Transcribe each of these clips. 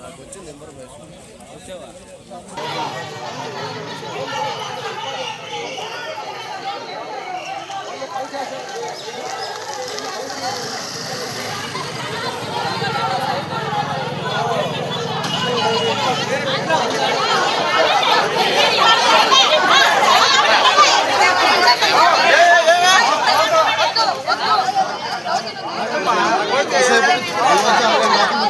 నాకు వచ్చింది ఇన్ఫర్మేషన్ వచ్చావా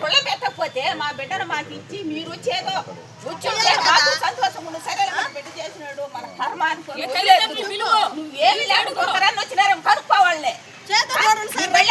పుల్ల పెట్టకపోతే మా బిడ్డను మాకు ఇచ్చి మీరు వచ్చేదో మాకు సంతోషం ఉంది సరే మన బిడ్డ చేసినాడు మన కర్మ అనుకుని. నువ్వేమి లేడు ఒకరన్నా వచ్చినారు కనుక్కోవాళ్ళే సార్ బయట